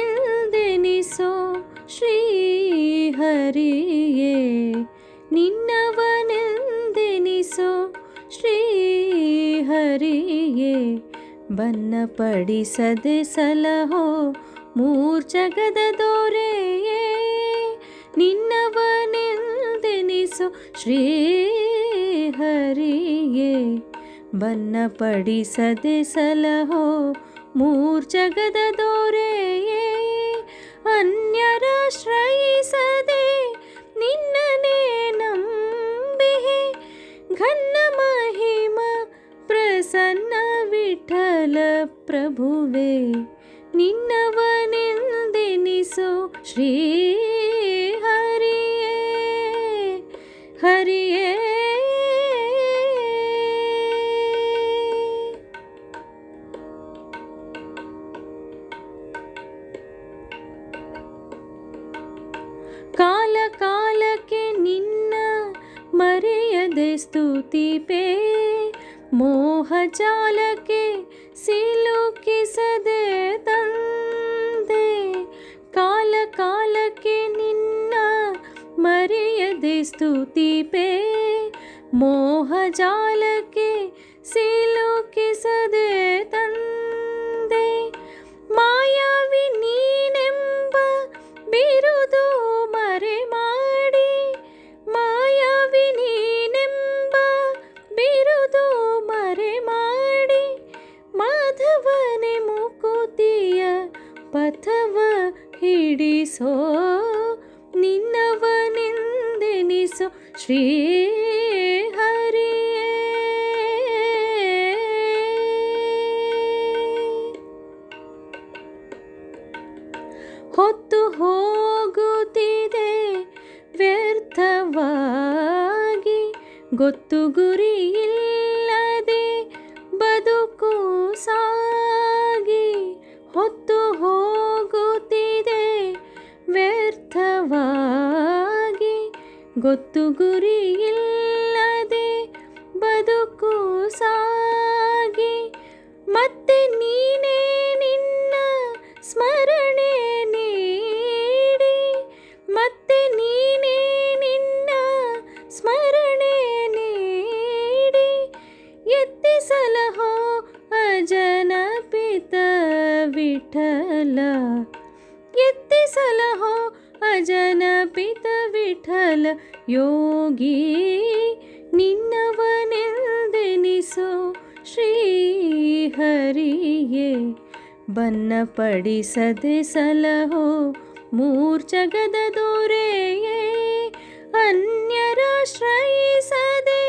ನಿನ್ನವನೆಂದೆನಿಸೋ ಶ್ರೀಹರಿಯೇ ಶ್ರೀಹರಿಯೇ ಬನ್ನಪಡಿಸದೆ ಸಲಹೋ ಮೂರ್ಜಗದ ದೊರೆಯೇ ನಿನ್ನವನೆಂದೆನಿಸೋ ಶ್ರೀಹರಿಯೇ ಬನ್ನಪಡಿಸದೆ ಸಲಹೋ ಮೂರ್ಜಗದ ದೊರೆಯೇ ಅನ್ಯರಾಶ್ರಯಿಸದೆ ಪ್ರಸನ್ನ ವಿಠಲ ಪ್ರಭುವೆ ನಿನ್ನವನೆಂದೆನಿಸೋ ಶ್ರೀ ಹರಿಯೇ ಹರಿಯೇ ಕಾಲ ಕಾಲಕ್ಕೆ ನಿನ್ನ ಮರೆಯದೆ ಸ್ತುತಿಪೇ ಮೋಹ ಜಾಲಕ್ಕೆ ಸಿಲುಕಿಸದೆ ತಂದೆ ಕಾಲ ಕಾಲಕ್ಕೆ ನಿನ್ನ ಮರೆಯದೆ ಸ್ತುತಿಪೇ ಮೋಹ ಹಿಡಿಸೋ ನಿನ್ನವನೆಂದೆನಿಸೋ ಶ್ರೀ ಹರಿ ಹೊತ್ತು ಹೋಗುತ್ತಿದೆ ವ್ಯರ್ಥವಾಗಿ ಗೊತ್ತು ಗುರಿ ಇಲ್ಲದೆ ಬದುಕು ಸಾಗಿ ಗೊತ್ತು ಗುರಿ ಇಲ್ಲದೆ ಬದುಕು ಸಾಗಿ, ಮತ್ತೆ ನೀನೇ ನಿನ್ನ ಸ್ಮರಣೆ ನೀಡಿ, ಮತ್ತೆ ನೀನೇ ನಿನ್ನ ಸ್ಮರಣೆ ನೀಡಿ ಎತ್ತಿಸಲಹೋ ಅಜನ ಪಿತ ವಿಠಲ ಎತ್ತಿಸಲಹೋ ಪಿತ ವಿಠಲ ಯೋಗಿ ನಿನ್ನವನೆಂದೆನಿಸೋ ಶ್ರೀ ಹರಿಯೇ ಬನ್ನಪಡಿಸದೆ ಸಲಹೋ ಮೂರ್ಜಗದ ದೊರೆಯೇ ಅನ್ಯರಾಶ್ರಯಿಸದೆ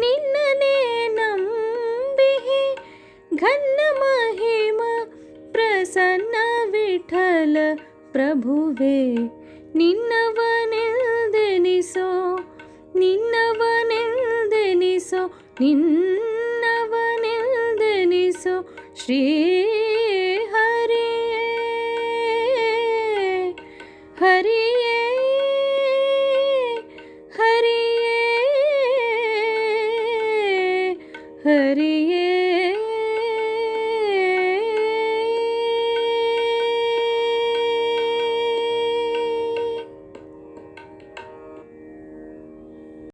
ನಿನ್ನನೇ ನಂಬಿಹೆ ಘನ್ನ ಮಹಿಮ ಪ್ರಸನ್ನ ವಿಠಲ ಪ್ರಭುವೆ ನಿನ್ನವನೆಲ್ದೆನಿಸೋ ನಿನ್ನವನೆಲ್ದೆನಿಸೋ ನಿನ್ನವನೆಲ್ದೆನಿಸೋ ಶ್ರೀ